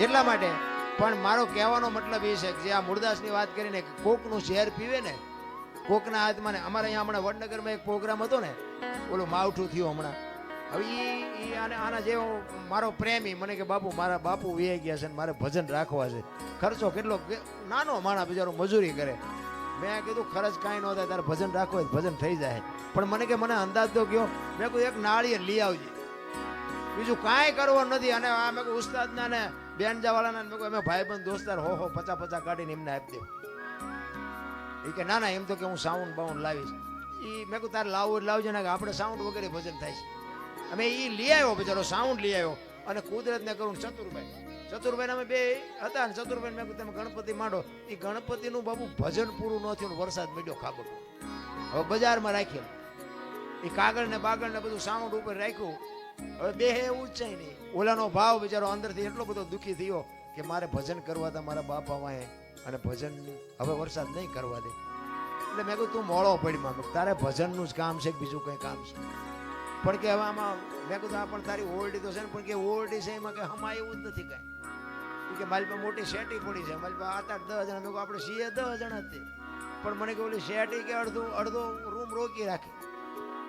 એટલા માટે. પણ મારો કહેવાનો મતલબ એ છે કે જે આ મૂળદાસની વાત કરીને કોકનું શેર પીવે ને, કોકના હાથમાં ને અમારે અહીંયા હમણાં વડનગરમાં એક પ્રોગ્રામ હતો ને, ઓલું માવઠું થયું હમણાં. હવે એ એ આને, આના જેવો મારો પ્રેમી, મને કે બાપુ, મારા બાપુ વ્યાઈ ગયા છે ને મારે ભજન રાખવા છે. ખર્ચો કેટલો નાનો માણા બિચારો મજૂરી કરે. મેં કીધું, ખર્ચ કાંઈ ન થાય, તારે ભજન રાખો ભજન થઈ જાય. પણ મને કે, મને અંદાજ તો ગયો મેં કહ્યું એક નાળીએ લઈ આવજે. બીજું કાંઈ કરવાનું નથી. અને આ મેં કહ્યું ઉસ્તાદના ને બેનજાવાળાના મેં કહ્યું ભાઈ બંધ દોસ્તાર હો હો પચા પચા કાઢીને એમને આપી દઉં એ કે, ના ના, એમ તો કે હું સાઉન્ડ બાઉન્ડ લાવીશ. એ મેં કહું તારે લાવવું લાવજો ને કે આપણે સાઉન્ડ વગેરે ભજન થાય છે. અમે એ લઈ આવ્યો, બિચારો સાઉન્ડ લઈ આવ્યો. અને કુદરતને કરું ચતુરભાઈ. ચતુરભાઈ અમે બે હતા ને ચતુરભાઈ મેં કહ્યું તમે ગણપતિ માંડો. એ ગણપતિનું બાબુ ભજન પૂરું ન થયું વરસાદ મળ્યો ખાબો હવે બજારમાં રાખ્યો એ કાગળ ને બાગળ ને બધું સાઉન્ડ ઉપર રાખ્યું. હવે બે હે જ નહીં ઓલાનો ભાવ બિચારો અંદરથી એટલો બધો દુઃખી થયો કે મારે ભજન કરવા હતા મારા બાપા અને ભજન હવે વરસાદ નહીં કરવા દે. એટલે મેં કહ્યું તું મોળો પડી માં તારે ભજનનું જ કામ છે કે બીજું કંઈ કામ છે? પણ કે હવે આમાં મેં કીધું, આ પણ તારી ઓરડી તો છે ને, પણ કે ઓરડી છે એમાં કે હમા એવું જ નથી કાંઈ. કે, મારી પાસે મોટી શેટી પડી છે. મારી પાસે આઠ આઠ, દસ જણા. મેં આપણે સીએ દસ જણા હતી પણ મને કે ઓલી શેટી કે અડધો અડધો રૂમ રોકી રાખે.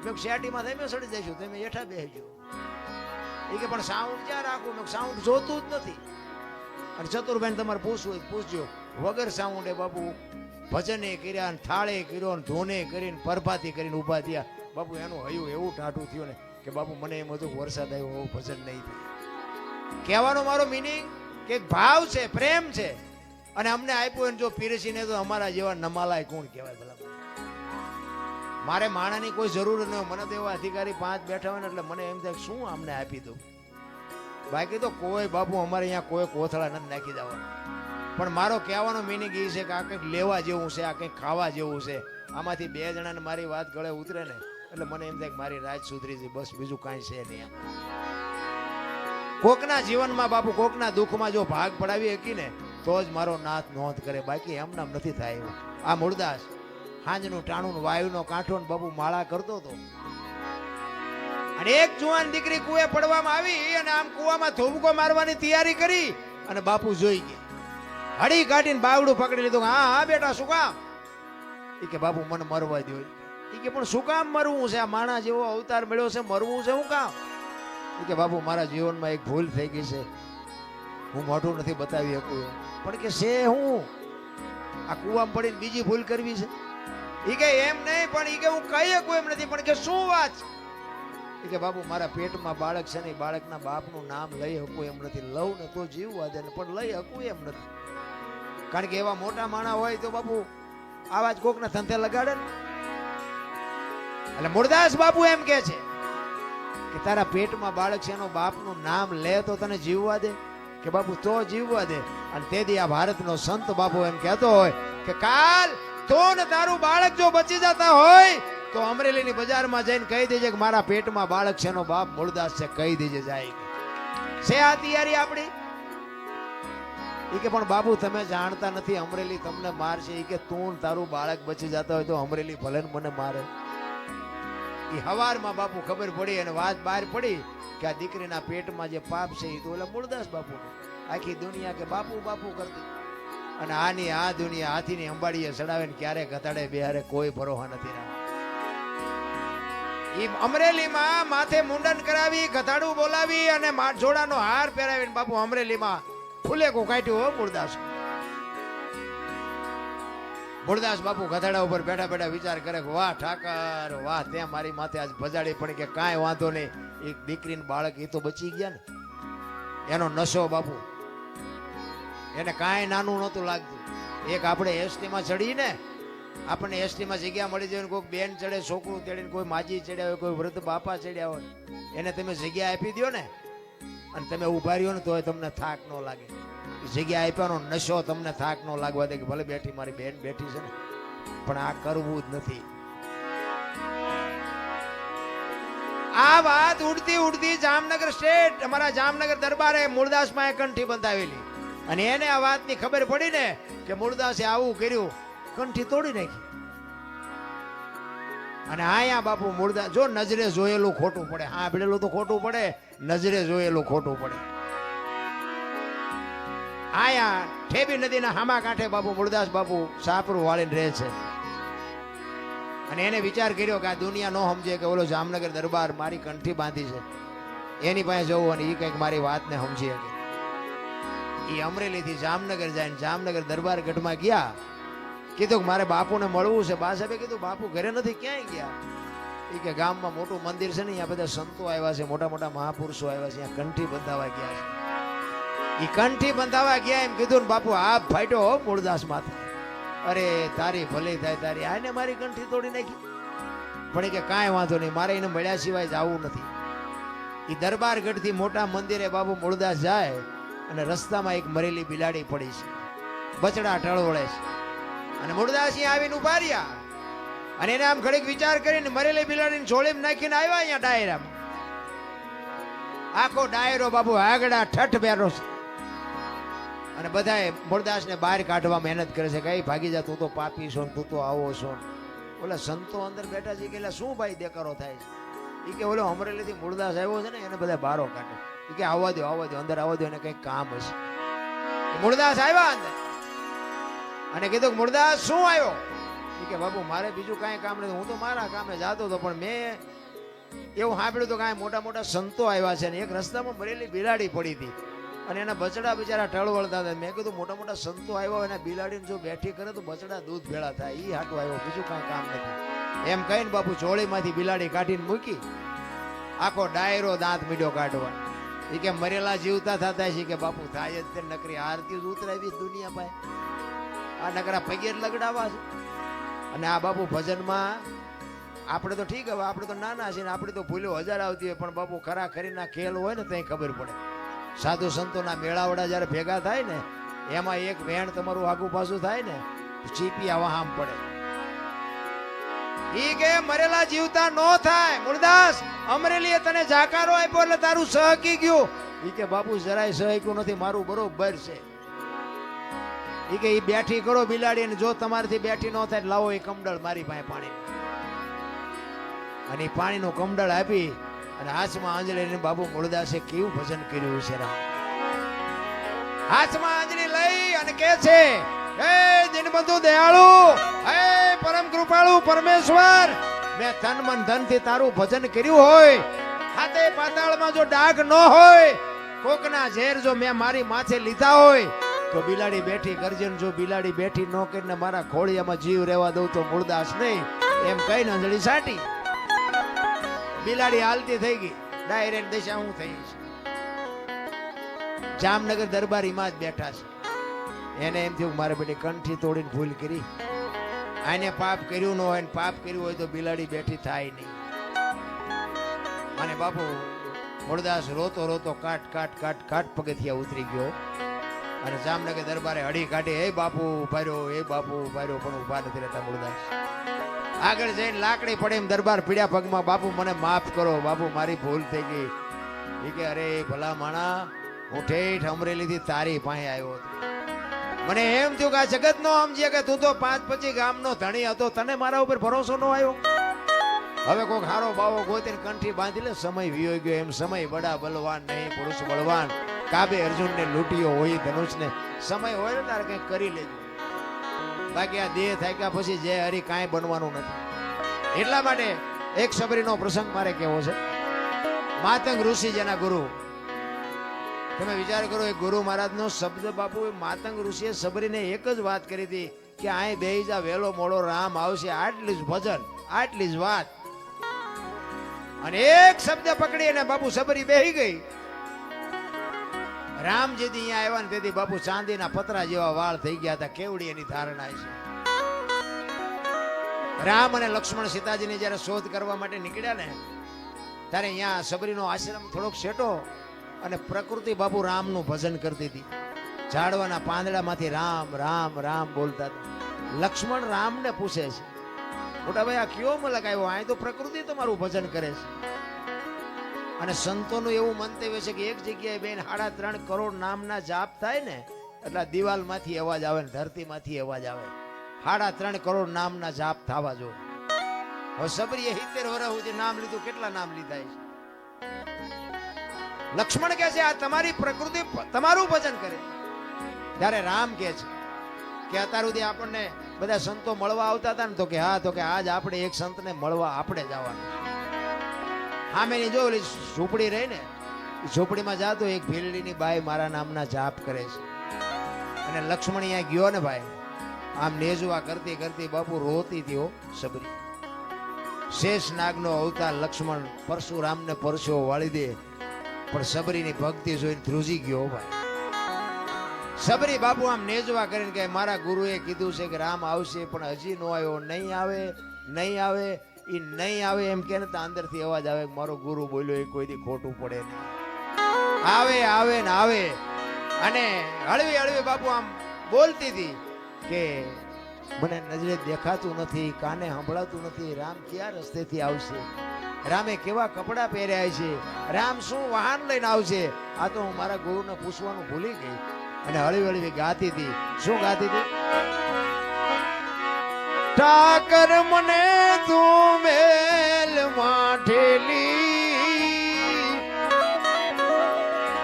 મેં તમે સડી જઈશું તમે હેઠા બેસજો. એ કે, પણ સાઉન્ડ ક્યાં રાખવું મેં સાઉન્ડ જોતું જ નથી. અને ચતુરભાઈ તમારે પૂછવું હોય પૂછજો. વગર સાઉન્ડે બાપુ, ભજને કર્યા ને થાળે કર્યો ને ધોને કરીને પરભાતી કરીને ઊભા થયા. બાપુ, એનું હયું એવું ટાટું થયું ને કે, બાપુ, મને એમ હતું વરસાદ આવ્યો એવું ભજન નહીં થાય. કહેવાનો મારો મિનિંગ કે ભાવ છે, પ્રેમ છે. અને અમને આપ્યું જો પીરસીને તો અમારા જેવા નમાલાય કોણ કહેવાય ભલા મારે માણાની કોઈ જરૂર ન મને તો એવા અધિકારી પાંચ બેઠા હોય ને એટલે મને એમ થાય શું અમને આપી દઉં? બાકી તો કોઈ બાપુ અમારે અહીંયા કોઈ કોથળા નથી નાખી દેવાના. પણ મારો કહેવાનો મિનિંગ એ છે કે આ કંઈક લેવા જેવું છે, આ કંઈક ખાવા જેવું છે. આમાંથી બે જણાને મારી વાત ગળે ઉતરે ને એટલે મને એમ થાય મારી રાજ સુધરી છે, બસ બીજું કાંઈ છે નહીં. કોકના જીવનમાં બાપુ કોકના દુઃખમાં જો ભાગ પડાવી શકી ને તો જ મારો નાથ નોંધ કરે. બાકી એમનામ નથી થાય આ મૂળદાસ. હાંજનું ટાણું વાયુનો કાંઠો ને બાપુ માળા કરતો હતો. અને એક જુવાન દીકરી કુએ પડવામાં આવી અને આમ કુવામાં ધોબકો મારવાની તૈયારી કરી અને બાપુ જોઈ ગયા. હળી કાઢીને બાવડું પકડી લીધું. હા હા બેટા, શું કામ? એ કે, બાપુ, મને મરવા દો એ કે, પણ શું કામ મરવું છે? આ માણા જેવો અવતાર મળ્યો છે, મરવું છે શું કામ? એ કે, બાપુ, મારા જીવનમાં એક ભૂલ થઈ ગઈ છે. હું મોઢું નથી બતાવી શકું. પણ કે, છે હું? આ કુવામાં પડીને બીજી ભૂલ કરવી છે? એ કે એમ નહીં, પણ એ કે હું કહી શકું એમ નથી, પણ કે શું વાત કે બાપુ મારા પેટમાં બાળક છે ને બાળકના બાપનું નામ લઈ શકું એમ નથી. લઉં ને તો જીવવા દે પણ લઈ શકું એમ નથી. કારણ કે એવા મોટા માણા હોય તો બાપુ આવા જ કોકના ધંધે લગાડે ને. એટલે મુરદાસ બાપુ એમ કે છે કે તારા પેટમાં બાળક છે એનો બાપનું નામ લે તો તને જીવવા દે. કે બાપુ તો જીવવા દે. અને તેથી આ ભારતનો સંત બાપુ એમ કહેતો હોય કે, કાલ તો તારું બાળક જો બચી જતા હોય, તો અમરેલીની બજારમાં જઈને કહી દેજે કે મારા પેટમાં બાળક છે એનો બાપ મૂળદાસ છે, કહી દેજે જાય. છે આ તૈયારી આપણી? એ કે પણ બાબુ, તમે જાણતા નથી, અમરેલી તમને મારશે. એ કે તું તારું બાળક બચી જતા હોય તો અમરેલી ભલે મને મારે. એ હવારમાં બાપુ ખબર પડી અને વાત બહાર પડી કે આ દીકરીના પેટમાં જે પાપ છે એ તો ઓલા મૂળદાસ બાપુ આખી દુનિયા કે બાપુ બાપુ કરતી. અને આની આ દુનિયા હાથીની અંબાડીએ ચડાવે ને ક્યારે ઘટાડે બિહારે કોઈ ભરોહા નથી રહ્યા એ અમરેલીમાં માથે મુંડન કરાવી, ગધાડું બોલાવી અને જોડાનો હાર પહેરાવીને બાપુ અમરેલીમાં ફૂલેકો કાઢ્યું હો મૂળદાસ મૂળદાસ બાપુ ગધાડા ઉપર બેઠા બેઠા વિચાર કરે કે વાહ ઠાકર, વાહ ત્યાં મારી માથે આજ ભજાડી પણ કે કાંઈ વાંધો નહીં. એક દીકરીને બાળક એ તો બચી ગયા ને. એનો નશો બાપુ. એને કાંઈ નાનું નહોતું લાગતું. એક આપણે એસટીમાં ચડીને, આપણને એસટીમાં જગ્યા મળી જાય કોઈ બેન ચડે, છોકરું ચડીને કોઈ માજી ચડ્યા હોય, કોઈ વૃદ્ધ બાપા ચડ્યા હોય, એને તમે જગ્યા આપી દો ને. અને તમે ઊભા રહ્યો ને તોય તમને થાક ન લાગે. જગ્યા આપ્યાનો નશો તમને થાક ન લાગવા દે કે ભલે બેઠી મારી બેન બેઠી છે ને, પણ આ કરવું જ નથી. આ વાત ઉડતી ઉડતી જામનગર સ્ટેટ, અમારા જામનગર દરબારે મૂળદાસમાં કંઠી બંધાવેલી. અને એને આ વાતની ખબર પડી ને કે મૂળદાસે આવું કર્યું, કંઠી તોડી નાખી. અને આયા બાપુ મૂળદાસ જો નજરે જોયેલું ખોટું પડે. સાંભળેલું તો ખોટું પડે, નજરે જોયેલું ખોટું પડે. આયા ઠેબી નદીના હામા કાંઠે બાપુ મૂળદાસ બાપુ સાપરું વાળીને રહે છે. અને એને વિચાર કર્યો કે આ દુનિયા નો સમજે કે ઓલો જામનગર દરબાર મારી કંઠી બાંધી છે. એની પાસે જવું અને એ કંઈક મારી વાતને સમજી શકે. એ અમરેલીથી જામનગર જાય જામનગર દરબાર ગઢમાં ગયા. કીધું કે મારે બાપુને મળવું છે. બા સાહેબે કીધું, બાપુ, ઘરે નથી, ક્યાંય ગયા? એ કે, ગામમાં મોટું મંદિર છે ને, અહીંયા બધા સંતો આવ્યા છે, મોટા મોટા મહાપુરુષો આવ્યા છે, અહીંયા કંઠી બંધાવા ગયા છે. એ કંઠી બંધાવા ગયા એમ કીધું ને, બાપુ, આ ફાટ્યો હો મૂળદાસ માથે. અરે, તારી ભલે થાય, તારી, આને મારી કંઠી તોડી નાખી? પણ કે, કાંઈ વાંધો નહીં, મારે એને મળ્યા સિવાય જવું નથી. એ દરબારગઢથી મોટા મંદિરે બાબુ મૂળદાસ જાય અને રસ્તામાં એક મરેલી બિલાડી પડી છે. બચડા ટળવળે છે. અને મૂળદાસ આવીને ઉપાડ્યા અને એને આમ ઘડીક વિચાર કરીને મરેલી બિલાડીને જોડીમાં નાખીને આવ્યા અહીંયા ડાયરામાં. આખો ડાયરો બાબુ આગડા ઠઠ બેરો છે. અને બધાએ મૂળદાસને બહાર કાઢવા મહેનત કરે છે કઈ ભાગી જા, તું તો પાપી છો તું તો આવો છો. ઓલા સંતો અંદર બેઠા છે કે, "એલા શું ભાઈ દેકારો થાય છે? એ કે, ઓલો અમરેલીથી મૂળદાસ આવ્યો છે ને, એને બધા બારો કાઢે. કે આવવા દો આવવા દો, અંદર આવવા દો એને કંઈક કામ હશે. મુરદાસ આવ્યા અંદર. અને કીધું કે મૂળદાસ શું આવ્યો? કે બાબુ મારે બીજું કાંઈ કામ નથી. હું તો મારા કામે જાતો હતો, પણ મેં એવું સાંભળ્યું તો કાંઈ મોટા મોટા સંતો આવ્યા છે ને એક રસ્તામાં મરેલી બિલાડી પડી હતી. અને એના બચડા બિચારા ટળવળતા હતા. મેં કીધું, મોટા મોટા સંતો આવ્યા એના બિલાડીને જો બેઠી કરે તો બચડા દૂધ ભેળા થાય. એ હાટો આવ્યો, બીજું કાંઈ કામ નથી. એમ કહીને બાપુ ચોળીમાંથી બિલાડી કાઢીને મૂકી. આખો ડાયરો દાંત મીડ્યો કાઢવા. એ કે મરેલા જીવતા થતા છે કે બાપુ, થાય જ તે નકરી આરતી ઉતરાવી દુનિયા ભાઈ આ નકરા પગે લગડાવા છે. અને આ બાપુ ભજનમાં આપણે તો ઠીક હવે, આપણે તો નાના છીએ ને આપણે તો ભૂલો હજાર આવતી હોય, પણ બાપુ ખરા ખરીના ખેલ હોય ને ત્યાં ખબર પડે. સાધુ સંતોના મેળાવડા જ્યારે ભેગા થાય ને, એમાં એક વેણ તમારું આગુ પાછું થાય ને ચીપી આવા આમ પડે. કે મરેલા જીવતા નો થાય. મુરદાસ, અમરેલીએ તને જાકારો આપ્યો એટલે તારું સહકી ગયું. ઈ કે, બાપુ, જરાય સહક્યું નથી, મારું બરોબર છે. ઈ કે, ઈ બેઠી કરો બિલાડી અને જો તમારથી બેઠી ન થાય લાવો એ કમડળ મારી પાસે પાણી. અને પાણીનું કમડળ આપી અને હાથમાં આંજળીને બાપુ મૂળદાસે કેવું ભજન કર્યું છે રામ. હાથમાં આંજળી લઈ અને કે છે, હે દિનબંધુ દયાળુ, હે પરમ કૃપાળુ પરમેશ્વર. મેં તન મન ધનથી તારું ભજન કર્યું હોય. હાથે પાતાળમાં જો ડાઘ ન હોય, કોકના ઝેર જો મેં મારી માથે લીધા હોય, તો બિલાડી બેઠી ગર્જન જો બિલાડી બેઠી ન કરીને મારા ખોળિયામાં જીવ રહેવા દઉં તો મૂળદાસ નહીં. એમ કઈ નજળી સાટી. બિલાડી હાલતી થઈ ગઈ. ડાયરેક્ટ દિશા હું થઈ જામનગર દરબારીમાં જ બેઠા છે. એને એમ થયું, મારે બેટી કંઠી તોડીને ભૂલ કરી. આને પાપ કર્યું ન હોય પાપ કર્યું હોય તો બિલાડી બેઠી થાય નહીં. અને બાપુ મૂળદાસ રોતો રોતો કાટ કાટ કાટ કાટ પગથિયા ઉતરી ગયો. અને જામનગર દરબારે હડી કાઢી, હે બાપુ, ઊભા રહ્યો, હે બાપુ, ઊભા રહ્યો. પણ ઊભા નથી રહેતા મૂળદાસ આગળ જઈને લાકડી પડે એમ દરબાર પીડ્યા પગમાં, બાપુ, મને માફ કરો, બાપુ, મારી ભૂલ થઈ ગઈ. એ કે, અરે ભલા માણા, હું ઠેઠ અમરેલીથી તારી પાસે આવ્યો હતો. મને એમ થયું કે આ જગત નો સમજીએ કે તું તો પાંચ પછી ગામનો ધણી હતો, તને મારા ઉપર ભરોસો ન આવ્યો? હવે કોઈક હારો બાવો ગોતી કંઠી બાંધી લે સમય વિયો ગયો. એમ સમય બડા બલવાન નહીં, પુરુષ બળવાન. કાબે અર્જુનને લૂંટ્યો હોય, ધનુષને સમય હોય ને તારે કંઈક કરી લેજો. બાકી આ દેહ થાય થાક્યા પછી જે હરી કાંઈ બનવાનું નથી. એટલા માટે એક સબરીનો પ્રસંગ મારે કેવો છે. માતંગ ઋષિ જેના ગુરુ તમે વિચાર કરો એ ગુરુ મહારાજનો શબ્દ બાપુ માતંગ ઋષિએ સબરીને એક જ વાત કરી હતી કે અહીં બે જા વહેલો મોડો રામ આવશે, આટલી જ ભજન, આટલી જ વાત. અને એક શબ્દ પકડી અને બાપુ સબરી બેહી ગઈ. રામજીથી અહીંયા આવ્યા ને તેથી બાપુ ચાંદીના પતરા જેવા વાળ થઈ ગયા હતા. કેવડી એની ધારણા છે. રામ અને લક્ષ્મણ સીતાજીની જ્યારે શોધ કરવા માટે નીકળ્યા ને, ત્યારે અહીંયા સબરીનો આશ્રમ થોડોક શેટો અને પ્રકૃતિ બાપુ રામનું ભજન કરતી હતી. ઝાડવાના પાંદડામાંથી રામ રામ રામ બોલતા લક્ષ્મણ રામને પૂછે છે, મોટા ભાઈ, આ કયો મલક આવ્યો? અહીં તો પ્રકૃતિ તમારું ભજન કરે છે. અને સંતોનું એવું મંતવ્ય છે કે એક જગ્યાએ બેન સાડા ત્રણ કરોડ નામના જાપ થાય ને, એટલે દિવાલમાંથી અવાજ આવે ને ધરતીમાંથી અવાજ આવે. સાડા ત્રણ કરોડ નામના જાપ થવા જો હવે સબરીએ સિત્તેર વર્ષ સુધી નામ લીધું, કેટલા નામ લીધા છે? લક્ષ્મણ કહે છે, આ તમારી પ્રકૃતિ તમારું ભજન કરે. ત્યારે રામ કહે છે કે અત્યાર સુધી આપણને બધા સંતો મળવા આવતા હતા ને, તો કે હા, તો કે આજ આપણે એક સંતને મળવા આપણે જવાનું સામેની જો ઓલી ઝૂંપડી રહી ને ઝૂંપડીમાં જાતો એક ભીલડીની બાઈ મારા નામના જાપ કરે છે. અને લક્ષ્મણ અહીંયા ગયો ને ભાઈ, આમ નેજવા કરતી કરતી બાપુ રોતી થયો સબરી શેષ નાગનો અવતાર લક્ષ્મણ પરશુરામને પરસેવો વાળી દે પણ સબરીની ભક્તિ જોઈને ધ્રુજી ગયો ભાઈ. સબરી બાપુ આમ નેજવા કરીને કે મારા ગુરુએ કીધું છે કે રામ આવશે, પણ હજી નો આવ્યો, નહીં આવે નહીં આવે એ નહીં આવે એમ કે અંદરથી અવાજ આવે મારો ગુરુ બોલ્યો એ કોઈથી ખોટું પડે નહીં. આવે આવે ને આવે. અને હળવી હળવી બાપુ આમ બોલતી હતી કે મને નજરે દેખાતું નથી, કાને સંભળાતું નથી, રામ ક્યાં રસ્તેથી આવશે? રામે કેવા કપડાં પહેર્યા છે? રામ શું વાહન લઈને આવશે? આ તો હું મારા ગુરુને પૂછવાનું ભૂલી ગઈ અને હળવી હળવી ગાતી હતી. શું ગાતી હતી? ઠાકર મને તું મેલ માઠેલી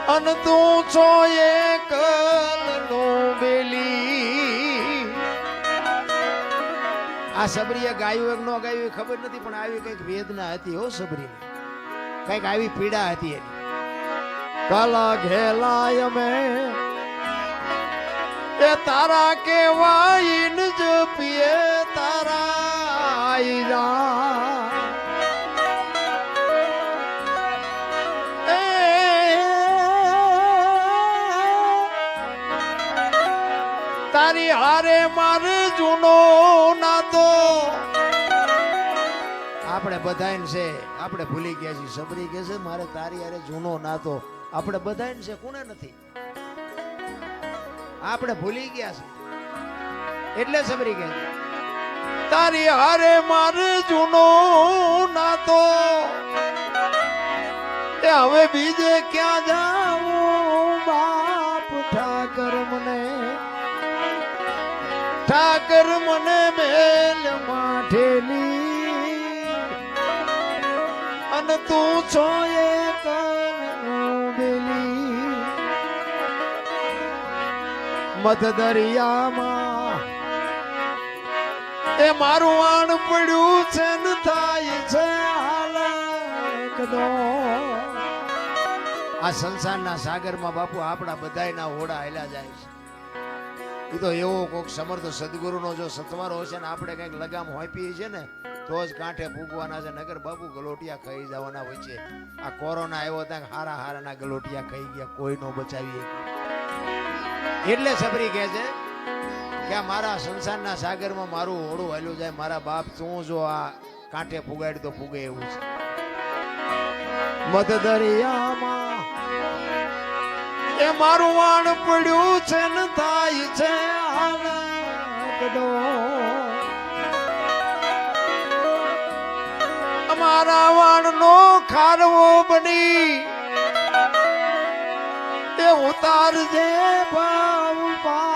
અન તું છો એકલ આ સબરીએ ગાયું એક ન ગાયું ખબર નથી, પણ આવી કંઈક વેદના હતી હો સબરીની. કંઈક આવી પીડા હતી એની. કલા ઘેલાય અમે. એ તારા કેવાય જ પીએ તારા આઈરા એ તારી હારે મારે જૂનો નાતો આપણે બધાને છે આપણે ભૂલી ગયા છીએ સબરી કે છે મારે તારી હારે જૂનો નાતો. આપણે બધાને છે કોને નથી? આપણે ભૂલી ગયા છે. એટલે સબરી કે તારી હારે મારે જૂનો નાતો. હવે બીજે ક્યાં જાઉં? ઠાકર મને બેલ માઠેલી. અને તું છો બેલી મધ દરિયામાં એ મારું આણ પડ્યું છે ને થાય છે આ સંસારના સાગરમાં બાપુ આપણા બધાયના હોડા હેલા જાય છે. એ તો એવો કોઈક સમર્થ સદગુરુનો જો સથવારો હશે ને આપણે કંઈક લગામ હોપીએ છે ને, તો જ કાંઠે ભૂગવાના છે. નગર બાપુ ગલોટિયા ખાઈ જવાના હોય છે. આ કોરોના આવ્યો ત્યાં હારા હારાના ગલોટિયા ખાઈ ગયા કોઈ નો બચાવીએ એટલે સબરી કહે છે કે મારા સંસારના સાગરમાં મારું ઓળું હાલ્યું જાય, મારા બાપ તું જો આ કાંઠે ફુગાડી તો ફૂગે એવું છે. મધ દરિયામાં એ મારું વાણ પડ્યું છે ને થાય છે અમારા વાણનો ખારવો બની. એ ઉતારજે ભાવ પાર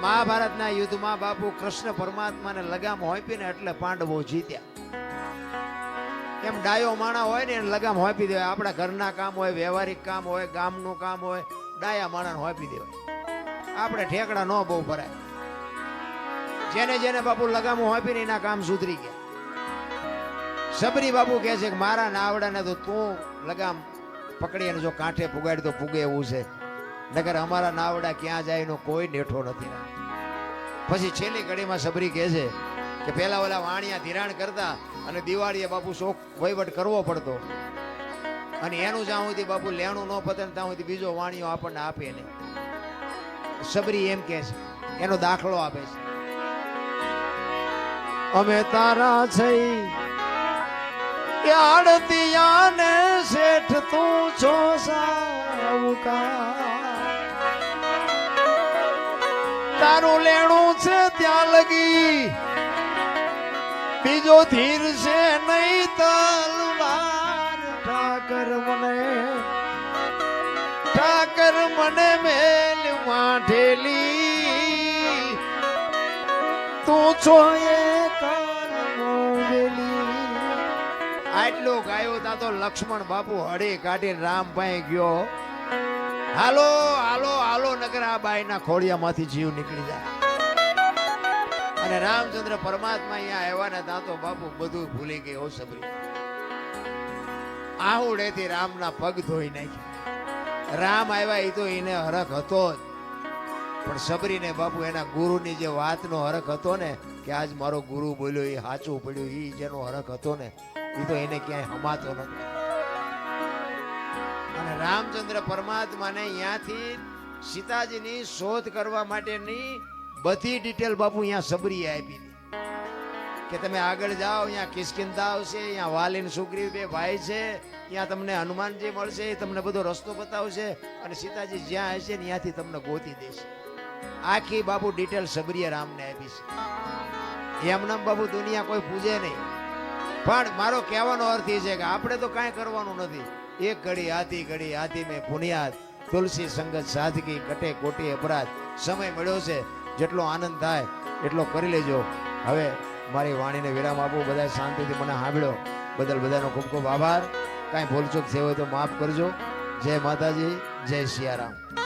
મહાભારતના યુદ્ધમાં બાપુ કૃષ્ણ પરમાત્માને લગામ હોપીને એટલે પાંડવો જીત્યા. એમ ડાયો માણા હોય ને એને લગામ હોપી દેવાય. આપણા ઘરના કામ હોય, વ્યવહારિક કામ હોય, ગામનું કામ હોય, ડાયા માણાને હોપી દેવાય. આપણે ઠેકડા ન બહુ ભરાય. જેને જેને બાપુ લગામો હોંપીને એના કામ સુધરી ગયા. સબરી બાપુ કહે છે કે મારા નાવડાને તો તું લગામ પકડી અને જો કાંઠે પુગાડી તો પુગે એવું છે. નગર અમારા નાવડા ક્યાં જાય એનો કોઈ નેઠો નથી પછી છેલ્લી ઘડીમાં સબરી કહે છે કે પેલા ઓલા વાણિયા ધિરાણ કરતા અને દિવાળીએ બાપુ શોખ વહીવટ કરવો પડતો. અને એનું જ્યાં સુધી બાપુ લેણું ન પતે ત્યાં સુધી બીજો વાણિયો આપણને આપે નહીં. સબરી એમ કહે છે, એનો દાખલો આપે છે. અમે તારા કે આડતિયાને શેઠ તું છો સાવકાર તારું લેણું છે ત્યાં લગી. બીજો ધીર છે નહીં તલવાર. ઠાકર મને ઠાકર મને મેલ માઠેલી તું છો એ આટલો ગાયો તા તો લક્ષ્મણ બાપુ હળી કાઢી રામભાઈ ગયો. હાલો હાલો હાલો, નગર આ બાઈના ખોડિયામાંથી જીવ નીકળી જાય. અને રામચંદ્ર પરમાત્મા અહીંયા આવ્યા ને ત્યાં બાપુ બધું ભૂલી ગઈ હો સબરી. આહુડેથી રામના પગ ધોઈ નાખ્યા. રામ આવ્યા એ તો એને હરખ હતો જ. પણ સબરીને બાપુ એના ગુરુની જે વાતનો હરખ હતો ને, કે આજ મારો ગુરુ બોલ્યો એ સાચું પડ્યું એ જેનો હરખ હતો ને એ તો એને ક્યાંય હમાતો નથી રામચંદ્ર પરમાત્માને અહીંયાથી સીતાજીની શોધ કરવા માટેની બધી ડિટેલ બાપુ અહીંયા સબરીએ આપી હતી કે તમે આગળ જાઓ, અહીંયા કિસ્કિંદા આવશે, અહીંયા વાલીન સુગ્રીવ બે ભાઈ છે ત્યાં તમને હનુમાનજી મળશે, એ તમને બધો રસ્તો બતાવશે અને સીતાજી જ્યાં હશે ને ત્યાંથી તમને ગોતી દેશે. આખી બાપુ ડિટેલ સબરીએ રામને આપી છે. એમનામ બાપુ દુનિયા કોઈ પૂજે નહીં. પણ મારો કહેવાનો અર્થ એ છે કે આપણે તો કાંઈ કરવાનું નથી. એક ઘડી આધી ઘડી આધી મેં પુનિયાદ તુલસી સંગત, સાદગી કટે કોટી અપરાધ. સમય મળ્યો છે, જેટલો આનંદ થાય, એટલો કરી લેજો. હવે મારી વાણીને વિરામ આપો બધા શાંતિથી મને સાંભળ્યો બદલ બધાનો ખૂબ ખૂબ આભાર. કાંઈ ભૂલચૂક થઈ હોય તો માફ કરજો. જય માતાજી, જય સિયારામ